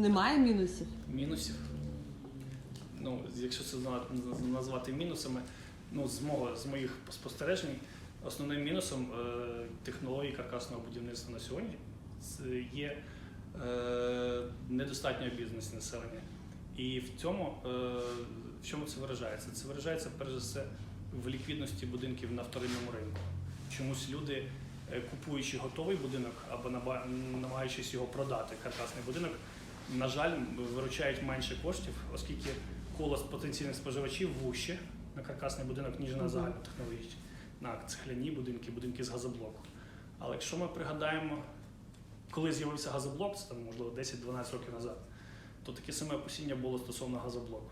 Немає мінусів? Мінусів. Ну, якщо це назвати мінусами, ну, з, мого, з моїх спостережень, основним мінусом е, технології каркасного будівництва на сьогодні є е, недостатня обізнаність населення. І в цьому, е, в чому це виражається? Це виражається перш за все в ліквідності будинків на вторинному ринку. Чомусь люди, е, купуючи готовий будинок або намагаючись його продати, каркасний будинок, на жаль, виручають менше коштів, оскільки коло потенційних споживачів вуще на каркасний будинок, ніж на загальнотехнологічні, на цегляні будинки, будинки з газоблоку. Але якщо ми пригадаємо, коли з'явився газоблок, це там, можливо 10-12 років назад, то таке саме опасіння було стосовно газоблоку.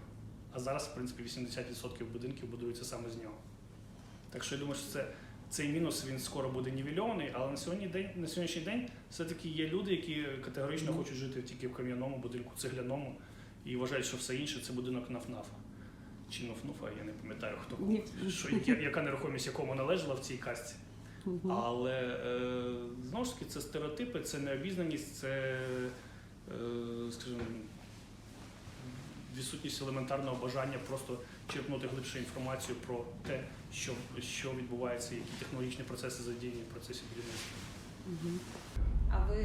А зараз, в принципі, 80% будинків будуються саме з нього. Так що я думаю, що це, цей мінус він скоро буде нівельований, але на сьогодні день, на сьогоднішній день все-таки є люди, які категорично хочуть жити тільки в кам'яному будинку, цегляному, і вважають, що все інше це будинок нафнафа. Чи нафнуфа, я не пам'ятаю, хто що, яка, яка нерухомість якому належала в цій касті. Але е, знову ж таки це стереотипи, це необізнаність, це, е, скажімо, відсутність елементарного бажання просто черпнути глибше інформацію про те, що, що відбувається, які технологічні процеси задіяні в процесі будівництва. Мгм. А ви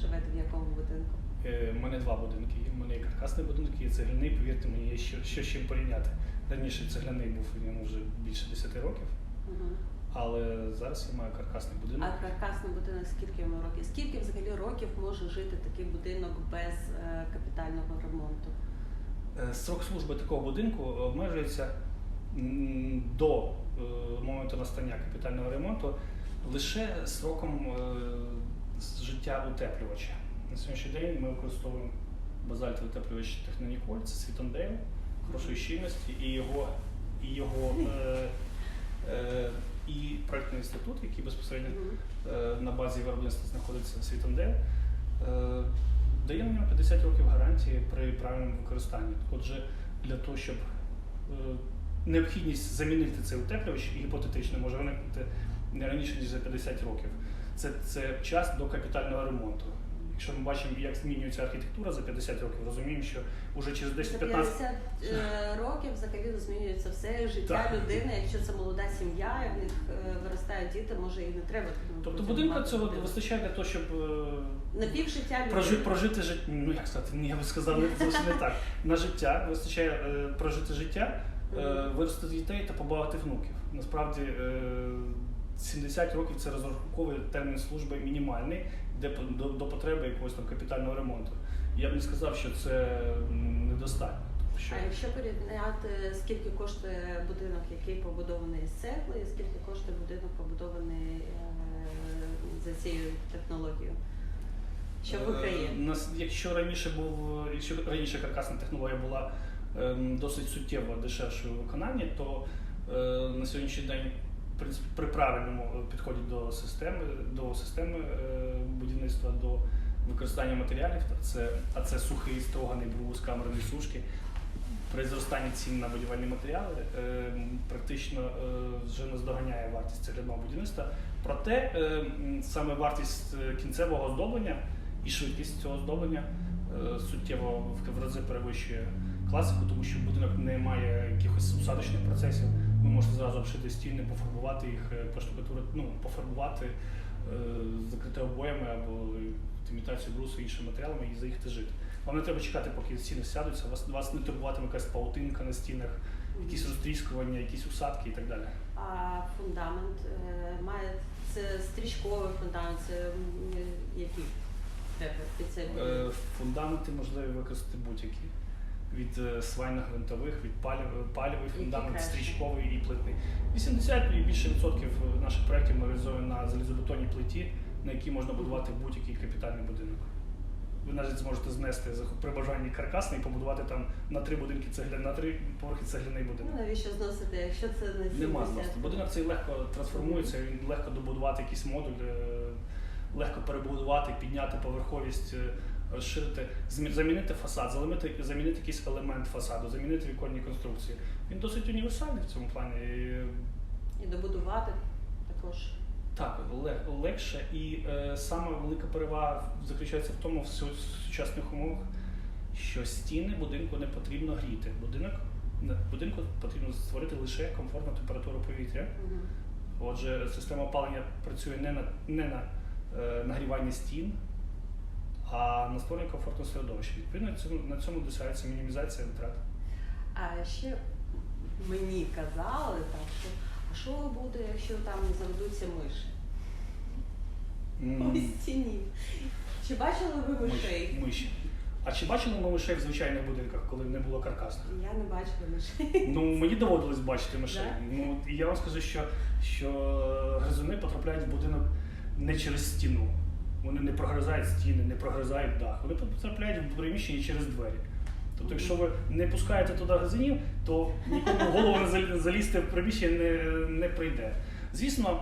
живете в якому будинку? Е, У мене два будинки. У мене є каркасний будинок, є цегляний. Повірте мені, є що, що з чим порівняти. Раніше цегляний був йому вже більше 10 років, Мгм. але зараз я маю каркасний будинок. А каркасний будинок скільки йому років? Скільки взагалі років може жити такий будинок без е, капітального ремонту? Е, Срок служби такого будинку обмежується до е, моменту настання капітального ремонту лише сроком е, життя утеплювача. На сьогоднішній день ми використовуємо базальтовий утеплювач Техноніколь, це Світондейл, хорошої щільності, і його, і його е, е, і проектний інститут, який безпосередньо е, на базі виробництва знаходиться Світондейл, е, дає на нього 50 років гарантії при правильному використанні. Отже, для того, щоб е, необхідність замінити цей утеплювач гіпотетично може виникнути не раніше, ніж за 50 років. Це, це час до капітального ремонту. Якщо ми бачимо, як змінюється архітектура за 50 років, розуміємо, що вже через За 10-15 50 е, років взагалі змінюється все життя Так. людини. Якщо це молода сім'я, і в них е, виростають діти, може і не треба. Тобто будинку цього будинок. вистачає для того, щоб е, на півжиття людини. Прожи, прожити життя, ну як сказати, ні, я би сказав, зовсім не так. На життя вистачає прожити життя, Мгм. виростити дітей та побавити внуків. Насправді е, 70 років це розрахунковий термін служби мінімальний, де до, до потреби якогось там капітального ремонту. Я б не сказав, що це недостатньо. Тому Що, А якщо порівняти, скільки коштує будинок, який побудований з цегли, і скільки коштує будинок побудований е, за цією технологією? Що в Е, Україні? нас- Якщо раніше був, якщо раніше каркасна технологія була ем, досить суттєво дешевшою у виконанні, то е, на сьогоднішній день принципі, при правильному е, підході до системи, до системи е, будівництва, до використання матеріалів, це, а це сухий строганий брус, камерні сушки. При зростанні цін на будівельні матеріали е, практично е, вже наздоганяє вартість цегляного будівництва. Проте е, саме вартість е, кінцевого оздоблення і швидкість цього оздоблення е, суттєво в- рази перевищує класику, тому що будинок не має якихось усадочних процесів. Ви можете зразу обшити стіни, пофарбувати їх, е, поштукатурити, ну, пофарбувати, е, закрити обоями або імітацію брусу іншими матеріалами і заїхати жити. Вам не треба чекати, поки стіни сядуться, вас, вас не турбуватиме якась паутинка на стінах, якісь розтріскування, якісь усадки і так далі. А фундамент е, має це стрічковий фундамент, це який треба Е, Фундаменти можливо використати будь-які. Від е, свайно-гвинтових, від палів- фундамент, стрічковий і плитний. 80 і більше відсотків наших проєктів ми реалізуємо на залізобетонній плиті, на якій можна будувати будь-який капітальний будинок. Ви навіть зможете знести при бажанні каркасний і побудувати там на три будинки цегля, на три поверхи цегляний Ну, будинок. навіщо зносити, якщо це не 70? Нема зносу. Будинок цей легко трансформується, він легко добудувати якийсь модуль, е, легко перебудувати, підняти поверховість, е, розширити, замінити фасад, замінити, замінити якийсь елемент фасаду, замінити віконні конструкції. Він досить універсальний в цьому плані. І, добудувати також. так, легше. І е, саме велика перевага заключається в тому в сучасних умовах, що стіни будинку не потрібно гріти. Будинок будинку потрібно створити лише комфортну температуру повітря. Мгм. Отже, система опалення працює не на не на е, нагріванні стін, а на створення комфортного середовища. Відповідно, на цьому досягається мінімізація витрат. А ще мені казали, так, що а що буде, якщо там заведуться миші? М, У стіні. Чи бачили ви мишей? Миші. А чи бачили ми мишей в звичайних будинках, коли не було каркасних? Я не бачила мишей. Ну, мені доводилось бачити мишей. Да? Ну, і я вам скажу, що, що гризуни потрапляють в будинок не через стіну. Вони не прогризають стіни, не прогризають дах. Вони потрапляють в приміщення через двері. Тобто, якщо ви не пускаєте туди гризунів, то нікому голову не залізти в приміщення не, не прийде. Звісно,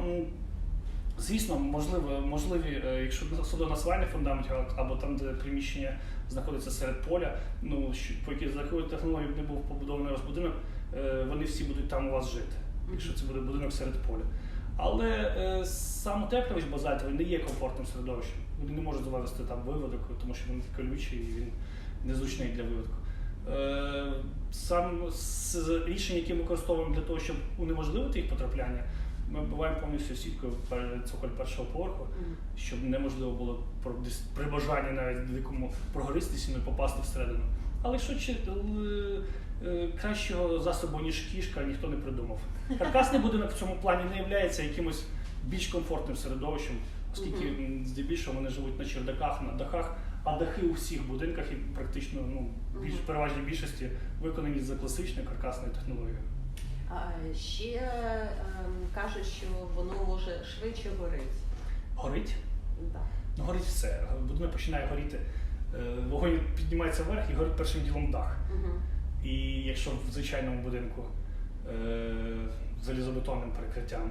звісно, можливо, можливі, е, якщо судонасвальний фундамент або там, де приміщення знаходиться серед поля, ну по якій за якою технологією не був побудований будинок, е, вони всі будуть там у вас жити, якщо це буде будинок серед поля. Але е, сам утеплювач базальтовий не є комфортним середовищем. Вони не можуть завести там виводок, тому що він колючий і він незручний для виводку. Е, сам з рішень, які ми використовуємо для того, щоб унеможливити їх потрапляння, ми вбиваємо повністю сіткою цоколь першого поверху, щоб неможливо було при бажанні навіть великому прогористи стіною попасти всередину. Але якщо чи, е, кращого засобу, ніж кішка, ніхто не придумав. Каркасний будинок в цьому плані не є якимось більш комфортним середовищем, оскільки здебільшого вони живуть на чердаках, на дахах, а дахи у всіх будинках і практично ну, більш переважній більшості виконані за класичною каркасною технологією. А ще ем, кажуть, що воно може швидше горить. Горить? Да. Ну, горить все. Будинок починає горіти. е, Вогонь піднімається вверх і горить першим ділом дах. Мгм. І якщо в звичайному будинку е, залізобетонним перекриттям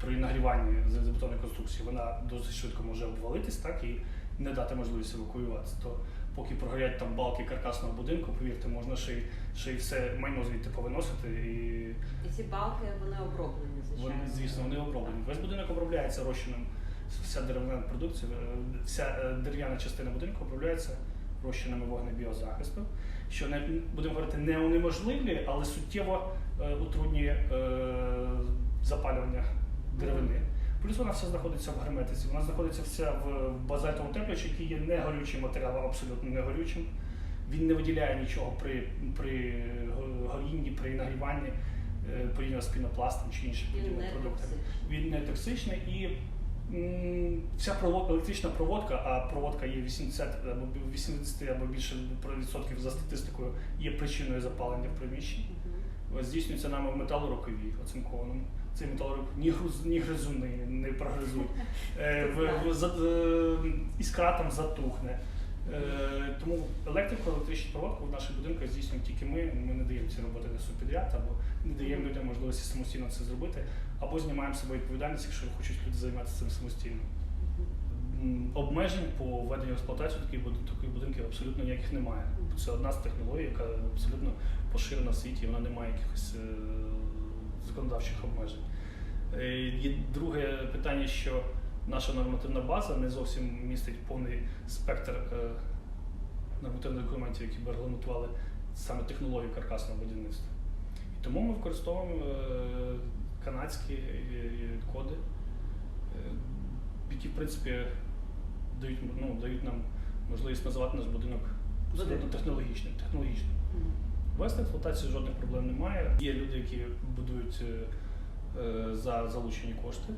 при нагріванні залізобетонної конструкції вона досить швидко може обвалитись, так і не дати можливість евакуюватися, то поки прогорять там балки каркасного будинку, повірте, можна ще й, ще й все майно звідти повиносити. І І ці балки вони оброблені, звичайно. вони, звісно, вони оброблені. Весь будинок обробляється розчином. Вся дерев'яна продукція, е, вся е, дерев'яна частина будинку обробляється розчинами вогнебіозахисту, що не будемо говорити не унеможливлює, але суттєво е, утруднює е, запалювання деревини. Плюс вона вся знаходиться в герметиці. Вона знаходиться вся в базальтовому теплячі, який є не горючим матеріалом, абсолютно не горючим. Він не виділяє нічого при, при горінні, при нагріванні е, порівняно з пінопластом чи іншими подібними продуктами він не токсичний і провод, електрична проводка, а проводка є 80 або 80 або більше відсотків за статистикою, є причиною запалення в приміщенні. Здійснюється нами в металорокові оцинкованому. Цей металорок ні, груз, ні гризуни не прогризуть. Е, в, в, за, е, іскра там затухне. Е, тому електрику, електричну проводку в наших будинках здійснюємо тільки ми. Ми не даємо ці роботи на субпідряд, або не даємо людям можливості самостійно це зробити, або знімаємо себе відповідальність, якщо хочуть люди займатися цим самостійно. Обмежень по введенню в експлуатацію таких будинків абсолютно ніяких немає. Це одна з технологій, яка абсолютно поширена в світі, і вона не має якихось е, законодавчих обмежень. Е, Є друге питання, що наша нормативна база не зовсім містить повний спектр е, нормативних документів, які б регламентували саме технологію каркасного будівництва. І тому ми використовуємо канадські е, коди, е, які, в принципі, дають, ну, дають нам можливість називати наш будинок технологічним. технологічним. Вести експлуатацію жодних проблем немає. Є люди, які будують е, за залучені кошти,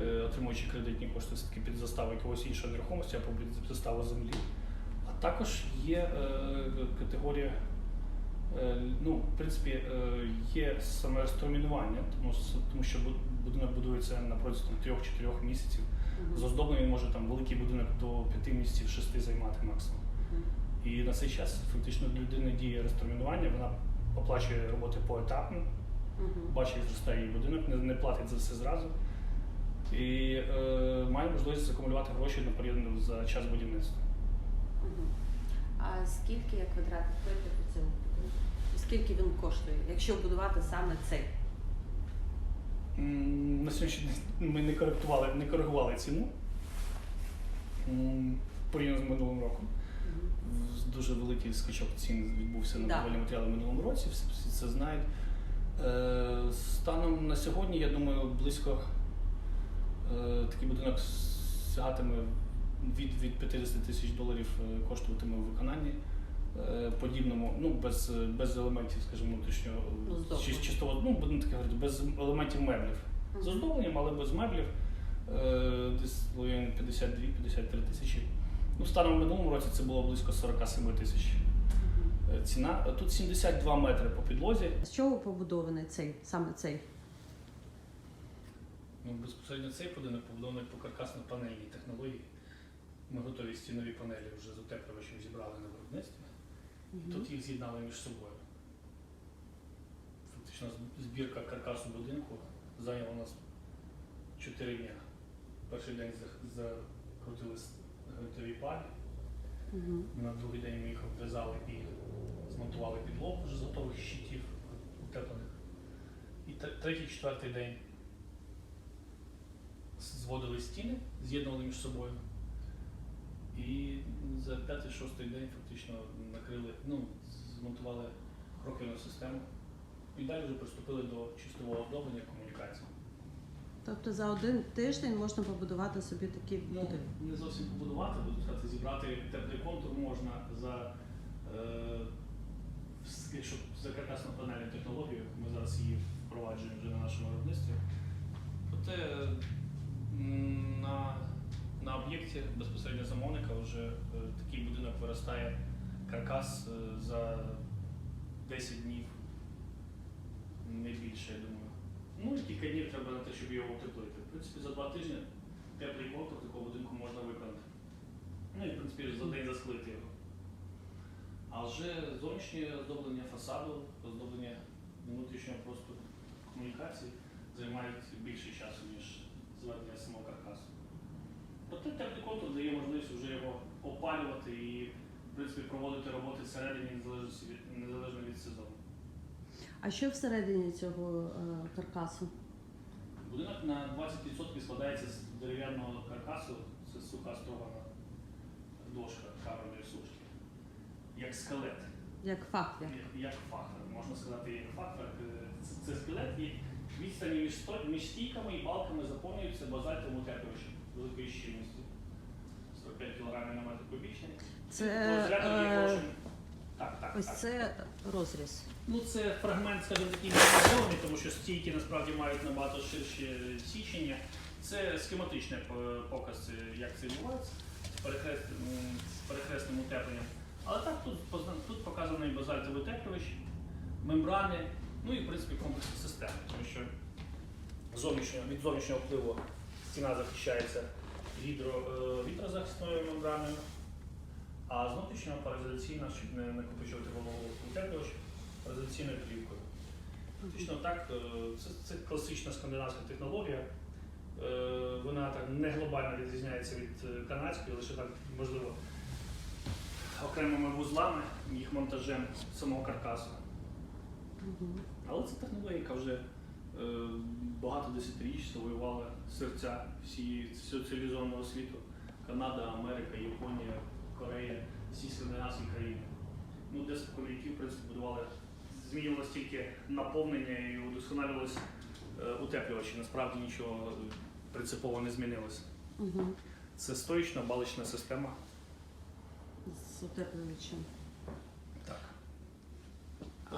е, отримуючи кредитні кошти все-таки під заставу якогось іншої нерухомості або під заставу землі. А також є е, категорія, ну, в принципі, е, є саме розтермінування, тому, тому що будинок будується на протязі трьох-чотирьох місяців. Мгм. З оздобленням він може там великий будинок до п'яти місяців, шести займати максимум. І на цей час фактично для людини діє розтермінування, вона оплачує роботи поетапно, бачить, як зростає її будинок, не, не платить за все зразу. І е, має можливість закумулювати гроші на період за час будівництва. А скільки квадратних метрів у цьому Скільки він коштує, якщо будувати саме цей? М, На сьогоднішній день ми не коректували, не коригували ціну м, порівняно з минулим роком. В- Дуже великий скачок цін відбувся на Да. будівельні матеріали в минулому році, всі, всі це знають. Е, станом на сьогодні, я думаю, близько е, такий будинок сягатиме від, від 50 тисяч доларів е, коштуватиме у виконанні. Е, Подібному, ну без, без елементів, скажімо, внутрішнього чи, чисто, ну будемо таке говорити, без елементів меблів. З оздобленням, але без меблів. Е, Десь половин 52-53 тисячі. Ну, станом в минулому році це було близько 47 тисяч е, ціна. Тут 72 метри по підлозі. З чого побудований цей саме цей? Ну, безпосередньо цей будинок побудований по каркасно-панельній технології. Ми готові стінові панелі вже з утеплювачем зібрали на виробництві. Тут їх з'єднали між собою. Фактично збірка каркасу будинку зайняла у нас 4 дні. Перший день закрутили гвинтові палі. На другий день ми їх обв'язали і змонтували підлогу вже з готових щитів утеплених. І третій, четвертий день зводили стіни, з'єднували між собою. І за п'ятий-шостий день фактично накрили, ну, змонтували крокельну систему. І далі вже приступили до чистового оздоблення комунікації. Тобто за один тиждень можна побудувати собі такий Ну, не зовсім побудувати, буду сказати, зібрати теплий контур можна за, е, с- якщо за каркасно панельну технологію, ми зараз її впроваджуємо вже на нашому виробництві. Проте на, на об'єкті безпосередньо замовника вже е, такий будинок виростає каркас е, за 10 днів, не більше, я думаю. Ну і кілька днів треба на те, щоб його утеплити. В принципі, за два тижні теплий контур такого будинку можна виконати. Ну і в принципі за день засклити його. А вже зовнішнє оздоблення фасаду, оздоблення внутрішнього простору комунікації займають більше часу, ніж зведення самого каркасу. Проте теплий контур дає можливість вже його опалювати і в принципі, проводити роботи всередині незалежно від, сезону. А що всередині цього е, каркасу? Будинок на 20% складається з дерев'яного каркасу, це суха строгана дошка камерної сушки. Як скелет, Як факт? Як? як, фактор. Можна сказати, як фактор. Е, Це, це скелет і відстані між, між стійками і балками заповнюються базальтовим утеплювачем великої щільності. 45 кг на метр кубічний. Це е. Так, так, ось так. це розріз. Ну, це фрагмент, скажімо, такий мінімізований, тому що стійки насправді мають набагато ширші січення. Це схематичний показ, е, як це відбувається з, перехрест, з перехресним утепленням. Але так, тут, тут показаний базальтовий утеплювач, мембрани, ну і в принципі комплексна система, тому що зовнішнього, від зовнішнього впливу стіна захищається гідро, е, вітрозахисною мембраною, а з внутрішнього паразоляційна, щоб не накопичувати вологу утеплювач, паразоляційною плівкою. Фактично так, е, це, це класична скандинавська технологія. Е, Вона так не глобально відрізняється від канадської, лише так можливо окремими вузлами, їх монтажем самого каркасу. Але це технологія, яка вже багато десятиріч завоювала серця всієї всього цивілізованого світу. Канада, Америка, Японія, Корея, всі скандинавські країни. Ну, 10 віків, в принципі, будували, змінювалось тільки наповнення і удосконалювалось е, утеплювачі. Насправді нічого е, принципово не змінилося. Мгм. Це стоїчна балична система. З утеплювачем.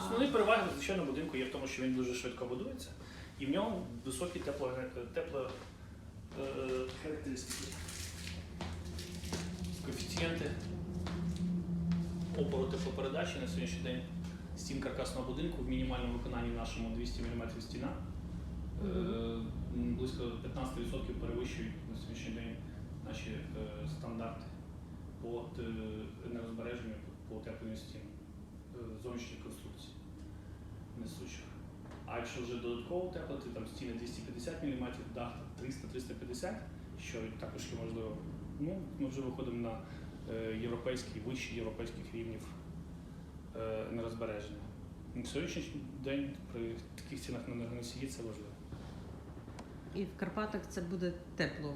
Основні переваги, звичайно, будинку є в тому, що він дуже швидко будується, і в ньому високі тепло, тепло е, характеристики. Коефіцієнти опору теплопередачі на сьогоднішній день стін каркасного будинку в мінімальному виконанні нашому 200 мм стіна. е, Близько 15% перевищують на сьогоднішній день наші е, стандарти по е, енергозбереженню по утепленню стін е, зовнішніх конструкцій несучих. А якщо вже додатково утеплити, там стіни 250 мм, дах 300-350, що також є можливо, ну, ми вже виходимо на е, європейський, вищий європейських рівнів е, енергозбереження. На сьогоднішній день при таких цінах на енергоносії це важливо. І в Карпатах це буде тепло.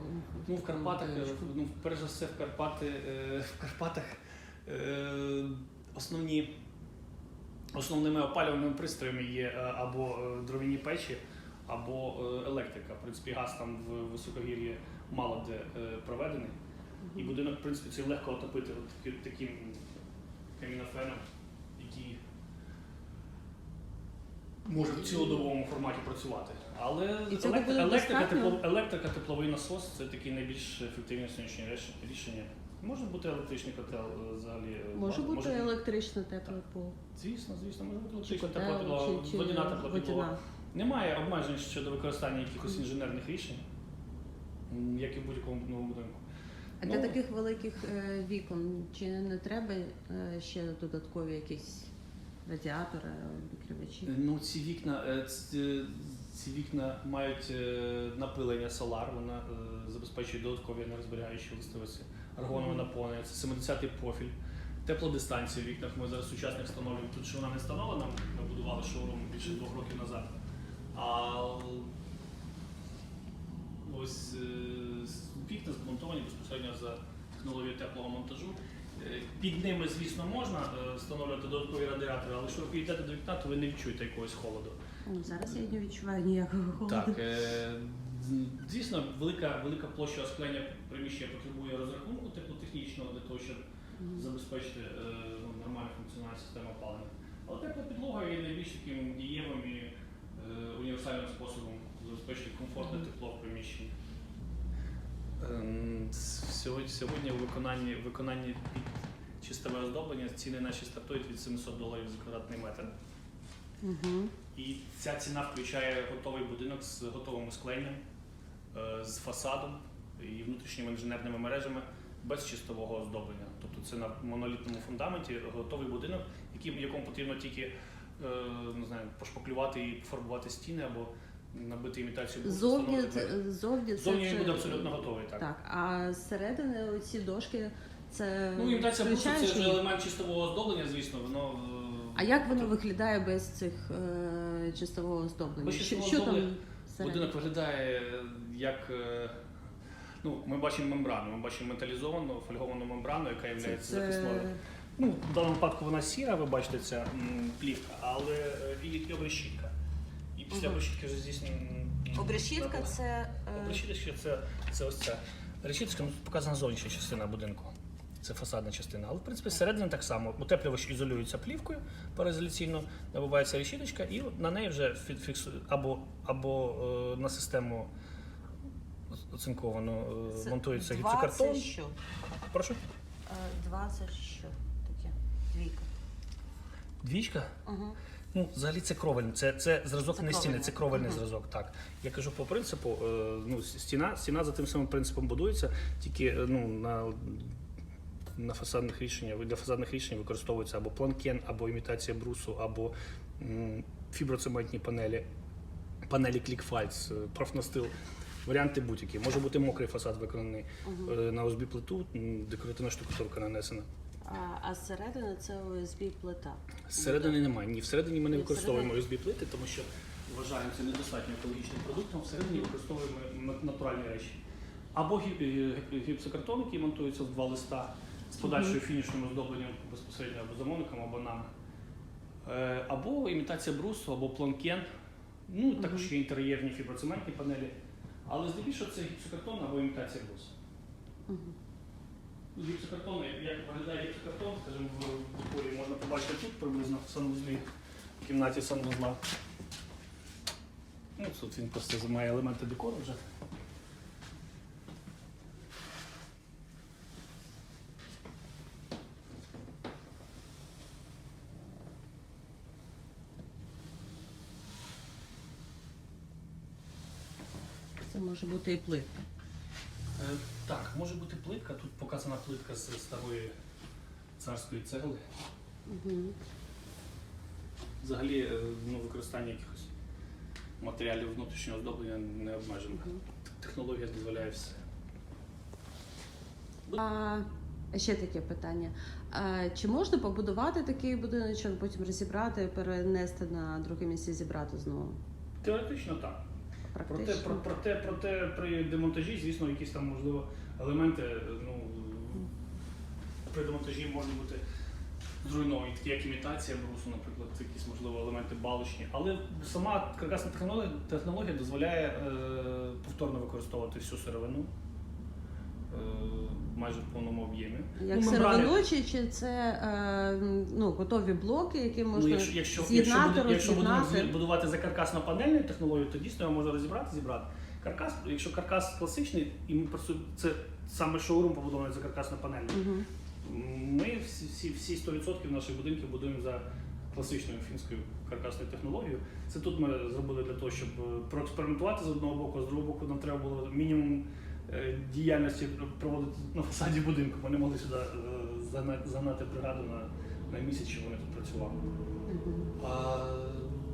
Ну, в Карпатах, е, ну, перш за все, в Карпати, е, в Карпатах Е, основні, основними опалювальними пристроями є е, або е, дров'яні печі, або е, електрика. В принципі, газ там в високогір'ї мало де проведений. І будинок, в принципі, це легко отопити от таким камінофеном, який може в цілодобовому форматі працювати. Але електрика, тепло, електрика, тепловий насос це такі найбільш ефективні сьогоднішні рішення. Може бути електричний котел е, взагалі. е, Може бути бути- електрична тепла пол. Звісно, звісно, може бути електрична тепла підлога, водяна тепла підлога. Немає обмежень щодо використання якихось інженерних рішень, як і в будь-якому новому будинку. А для Ну, таких великих е, вікон чи не треба е, ще додаткові якісь радіатори, викривачі? Ну, ці вікна, е, ці, ці вікна мають е, напилення солар, вона е, забезпечує додаткові енергозберігаючі властивості. Аргонове Мгм. наповнення, це 70-й профіль. Теплодистанція в вікнах. Ми зараз сучасних встановлюємо. Тут що вона не встановлена, ми будували шоурум більше двох років назад. А ось е, вікна змонтовані безпосередньо за технологією теплого монтажу. Е, Під ними, звісно, можна е, встановлювати додаткові радіатори, але якщо ви підійдете до вікна, то ви не відчуєте якогось холоду. Ну, зараз я не відчуваю ніякого холоду. Так, е, звісно, велика, велика площа осклення приміщення потребує розрахунку теплотехнічного для того, щоб забезпечити е, ну, нормальну функціональну систему опалення. Але тепла підлога є найбільш таким дієвим і е, універсальним способом забезпечити комфортне тепло в приміщенні. Ем, Сьогодні, сьогодні у виконанні, виконанні під чистове оздоблення ціни наші стартують від 700 доларів за квадратний метр. Мгм. І ця ціна включає готовий будинок з готовим оскленням, е, з фасадом і внутрішніми інженерними мережами без чистового оздоблення. Тобто це на монолітному фундаменті готовий будинок, який, якому потрібно тільки е, не знаю, пошпаклювати і пофарбувати стіни або набити імітацію Зовні, зовні це Зовні він буде абсолютно готовий. Так. Так, а зсередини оці дошки це Ну, імітація брусу це вже елемент чистового оздоблення, звісно, воно. е, А як воно виглядає без цих е, чистового оздоблення? Без Що, чистового що там оздоблення всередині? Будинок виглядає як. е, Ну, ми бачимо мембрану, ми бачимо металізовану фольговану мембрану, яка є Це, захисною. Ну, в даному випадку вона сіра, ви бачите, ця плівка, але е, і обрешітка. І після обрешітки вже здійснено. м, Обрешітка це. е, Обрешіточка це, це ось ця. Решіточка ну, показана зовнішня частина будинку. Це фасадна частина. Але в принципі зсередини так само. Утеплювач ізолюється плівкою параізоляційно, набувається решіточка, і на неї вже фі- фіксує або, або е, на систему оцинковану е, монтується два гіпсокартон. Це що? Прошу. Е, Два це що таке? Двійка. Двічка. Угу. Ну, взагалі це кровельний, це, це зразок Це не стіни, це кровельний Мгм. зразок. Так. Я кажу по принципу, е, ну, стіна, стіна за тим самим принципом будується, тільки е, ну, на, на фасадних рішеннях, для фасадних рішень використовується або планкен, або імітація брусу, або фіброцементні панелі, панелі клікфальц, е, профнастил. Варіанти будь-які. Може бути мокрий фасад виконаний Угу. на ОСБ плиту, декоративна штукатурка нанесена. А, а зсередини це ОСБ плита. Зсередини немає. Ні, всередині ми не використовуємо USB плити, тому що вважаємо це недостатньо екологічним продуктом. Всередині використовуємо натуральні речі. Або е, гі- гіпсокартон, який монтується в два листа з подальшою фінішним оздобленням безпосередньо або замовником, або нами. Е, Або імітація брусу, або планкен. Ну, також є інтер'єрні фіброцементні панелі. Але здебільшого це гіпсокартон або імітація брусу. Угу. Гіпсокартон, як виглядає гіпсокартон, скажімо, в декорі можна побачити тут приблизно в санвузлі, в кімнаті санвузла. Ну, тут він просто має елементи декору вже. Це може бути і плитка. Е, так, може бути плитка. Тут показана плитка з старої царської цегли. Угу. Взагалі, е, ну, використання якихось матеріалів внутрішнього оздоблення не обмежено. Технологія дозволяє все. А ще таке питання. А, чи можна побудувати такий будиночок, потім розібрати, перенести на друге місце, зібрати знову? Теоретично так. Проте, Практично. про, проте, проте при демонтажі, звісно, якісь там можливо елементи ну, при демонтажі можуть бути зруйновані, такі як імітація брусу, наприклад, якісь можливо елементи балочні. Але сама каркасна технологія, технологія дозволяє е, повторно використовувати всю сировину е, майже в повному об'ємі. Як Ну, сировину, чи, це е, ну, готові блоки, які можна Ну, якщо, якщо, якщо, з'єднати, буде- якщо будемо будувати за каркасно-панельною технологією, то дійсно його можна розібрати, зібрати. Каркас, якщо каркас класичний, і ми просто це саме шоурум побудований за каркасно-панельною. Мгм. Ми всі, всі, всі 100% наших будинків будуємо за класичною фінською каркасною технологією. Це тут ми зробили для того, щоб е, проекспериментувати з одного боку, з другого боку нам треба було мінімум діяльності проводити на фасаді будинку. Не могли сюди е, загнати, бригаду на, на місяць, щоб вони тут працювали. А,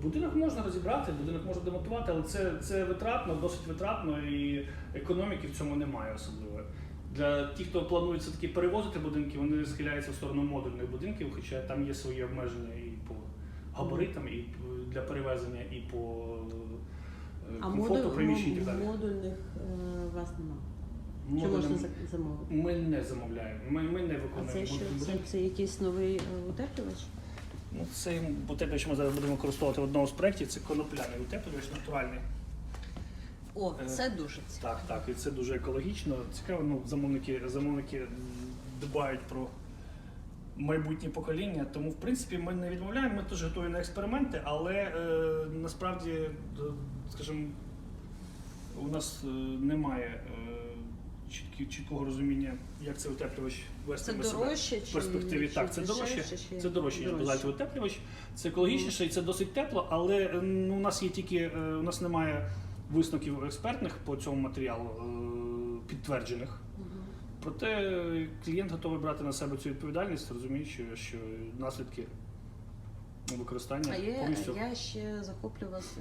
будинок можна розібрати, будинок можна демонтувати, але це, це витратно, досить витратно і економіки в цьому немає особливої. Для тих, хто планує все-таки перевозити будинки, вони схиляються в сторону модульних будинків, хоча там є свої обмеження і по габаритам, і для перевезення, і по е, А комфорту модуль, приміщень і так далі. модульних е, у вас немає? Чи можна за- замовити? Ми не замовляємо, ми, ми не А виконуємо це що? Це, це якийсь новий е, утеплювач? Ну, це утеплювач ми зараз будемо використовувати в одному з проєктів. Це конопляний утеплювач натуральний. О, Е, це дуже цікаво. Так, так, і це дуже екологічно. Цікаво, ну, замовники, замовники дбають про майбутнє покоління. Тому, в принципі, ми не відмовляємо, ми теж готові на експерименти, але е, насправді, е, скажімо, у нас е, немає е, чіткі, чіткого розуміння, як цей утеплювач Це вестиме себе дорожче в перспективі. чи Так, це дорожче. чи Це дорожче, ніж базальтовий утеплювач. Це екологічніше і це досить тепло, але е, ну, у нас є тільки е, у нас немає висновків експертних по цьому матеріалу е, підтверджених. Проте е, клієнт готовий брати на себе цю відповідальність, розуміючи, що наслідки використання А є, повністю я ще захоплювалася,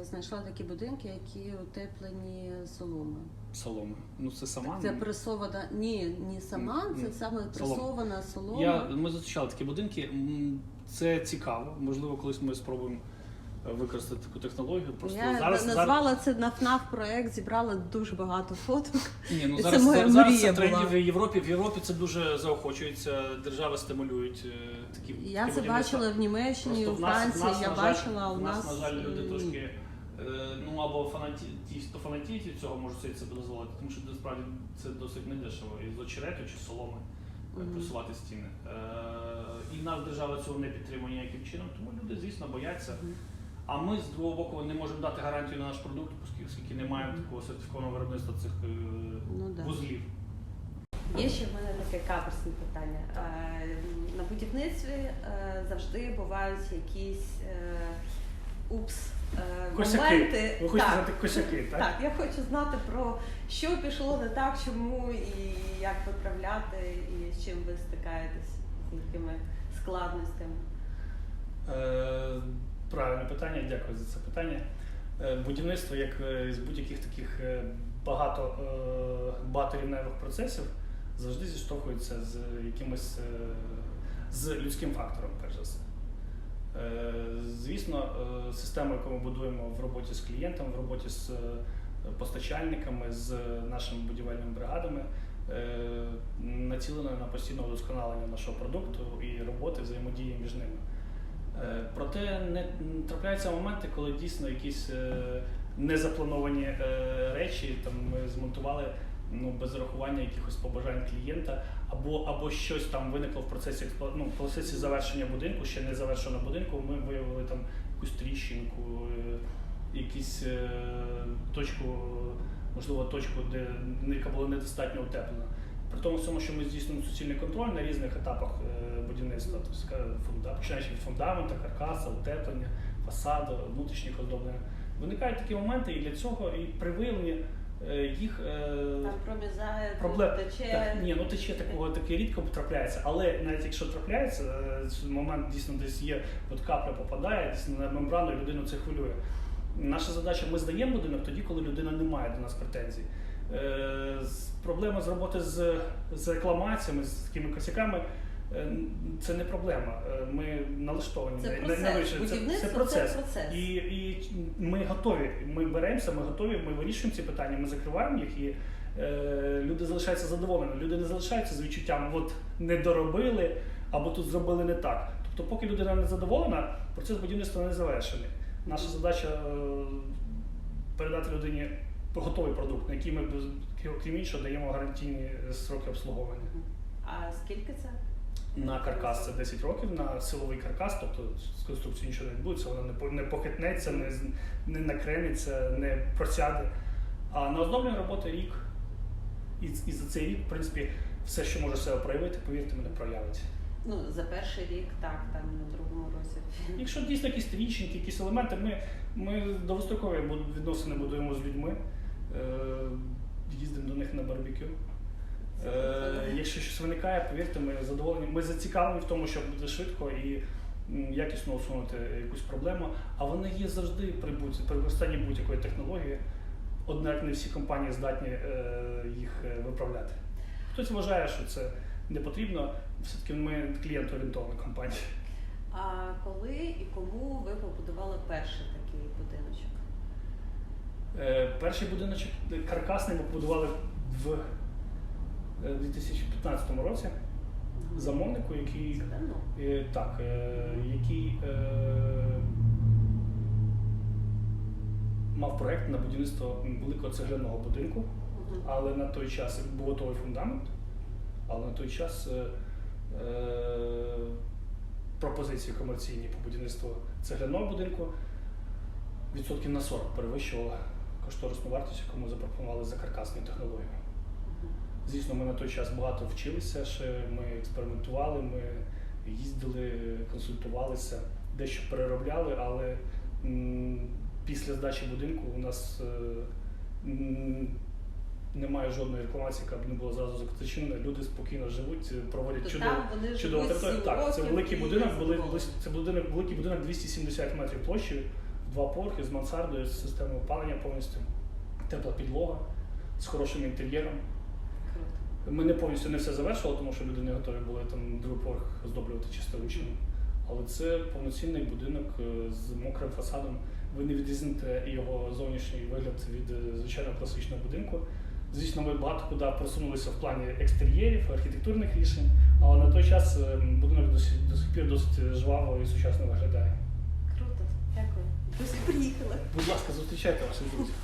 е, знайшла такі будинки, які утеплені соломою. соломи. Ну це сама. Це пресована, ні, не сама, Ні, це ні. саме пресована солома. Я, ми зустрічали такі будинки. М, Це цікаво. Можливо, колись ми спробуємо е, використати таку технологію. Просто я зараз, назвала це на ФНАФ проект, зібрала дуже багато фоток. Ні, ну Це зараз, моя зараз мрія це тренді в Європі. В Європі це дуже заохочується. Держави стимулюють е, такі. Я такі це бачила в Німеччині, у Франції, нас, я бачила, у нас. нас, на жаль, люди трошки е, ну або фанаті, ті, хто фанатіють від цього, можуть це дозволити, тому що насправді це досить недешево. І з очерету чи соломи е, просувати стіни. Е, і нас держава цього не підтримує ніяким чином, тому люди, звісно, бояться. А ми з другого боку не можемо дати гарантію на наш продукт, оскільки- оскільки не маємо такого сертифікованого виробництва цих е, Ну, да. вузлів. Є ще в мене таке каперсне питання. Е, На будівництві е, завжди бувають якісь е, упс е, Косяки. моменти. Ви хочете Так. знати косяки, так? Так, я хочу знати про що пішло не так, чому і як виправляти, і з чим ви стикаєтесь, з якими складностями. Е, Правильне питання, дякую за це питання. Е, Будівництво, як е, з будь-яких таких е, багато багаторівневих процесів, завжди зіштовхується з якимось з людським фактором, перш за все. Звісно, система, яку ми будуємо в роботі з клієнтом, в роботі з постачальниками, з нашими будівельними бригадами, націлена на постійне удосконалення нашого продукту і роботи взаємодії між ними. Е, Проте не трапляються моменти, коли дійсно якісь е, незаплановані е, речі там ми змонтували ну, без урахування якихось побажань клієнта, або, або щось там виникло в процесі ну, в процесі завершення будинку, ще не завершено будинку. Ми виявили там якусь тріщинку, якусь е, точку, можливо, точку, де яка була недостатньо утеплена. При тому всьому, що ми здійснюємо суцільний контроль на різних етапах е, будівництва, тобто починаючи від фундамента, каркаса, утеплення, фасаду, внутрішніх оздоблення. Виникають такі моменти, і для цього і при виявленні е, їх е, Там промізає, проблем. тече. Так, ні, ну тече такого таке рідко трапляється, але навіть якщо трапляється, момент дійсно десь є, от капля попадає, десь на мембрану, і людину це хвилює. Наша задача, ми здаємо будинок тоді, коли людина не має до нас претензій. Е, Проблема з роботи з, з рекламаціями, з такими косяками. е, Це не проблема. Е, Ми налаштовані Це процес. на вирішення. Будівництво це процес. це процес. І, і ми готові. Ми беремося, ми готові, ми вирішуємо ці питання, ми закриваємо їх і е, люди залишаються задоволеними. Люди не залишаються з відчуттям, от не доробили або тут зробили не так. Тобто, поки людина не задоволена, процес будівництва не завершений. Наша задача е, передати людині готовий продукт, на який ми крім іншого даємо гарантійні сроки обслуговування. А скільки це? На каркас це 10 років, на силовий каркас, тобто з конструкцією нічого не відбудеться, вона не, по- не похитнеться, не, не накремиться, не просяде. А на оздоблення роботи рік. І, і за цей рік, в принципі, все, що може себе проявити, повірте мене, проявить. Ну, за перший рік, так, там на другому році. Якщо дійсно якісь тріщинки, якісь елементи, ми, ми довгострокові відносини будуємо з людьми, їздимо до них на барбекю. Е, якщо щось виникає, повірте, ми задоволені. Ми зацікавлені в тому, щоб буде швидко і якісно усунути якусь проблему. А вони є завжди при, використанні будь-якої технології. Однак не всі компанії здатні е, їх е, виправляти. Хтось вважає, що це не потрібно. Все-таки ми клієнт-орієнтована компанія. А коли і кому ви побудували перший такий будиночок? Е, Перший будиночок е, каркасний ми побудували в е, 2015 році. Замовнику, який е, так, е, який е, мав проект на будівництво великого цегляного будинку, але на той час був готовий фундамент, але на той час е, е, пропозиції комерційні по будівництву цегляного будинку відсотків на 40 перевищувала кошторисну вартість, яку ми запропонували за каркасною технологією. Звісно, ми на той час багато вчилися, ще ми експериментували, ми їздили, консультувалися, дещо переробляли, але після здачі будинку у нас е, немає жодної рекламації, яка б не була зразу зачинена. Люди спокійно живуть, е, проводять Тобто чудово. сім Так, це великий будинок, це будинок, великий будинок 270 метрів площею, два поверхи з мансардою, з системою опалення повністю, тепла підлога, з хорошим інтер'єром. Ми не повністю не все завершували, тому що люди не готові були там другий поверх оздоблювати чисто ручно. Але це повноцінний будинок е, з мокрим фасадом. Ви не відрізните його зовнішній вигляд від е, звичайного класичного будинку. Звісно, ми багато куди просунулися в плані екстер'єрів, архітектурних рішень, але на той час е, будинок до сих, до сих пір досить жваво і сучасно виглядає. Приїхали. Будь ласка, зустрічайте ваших друзів.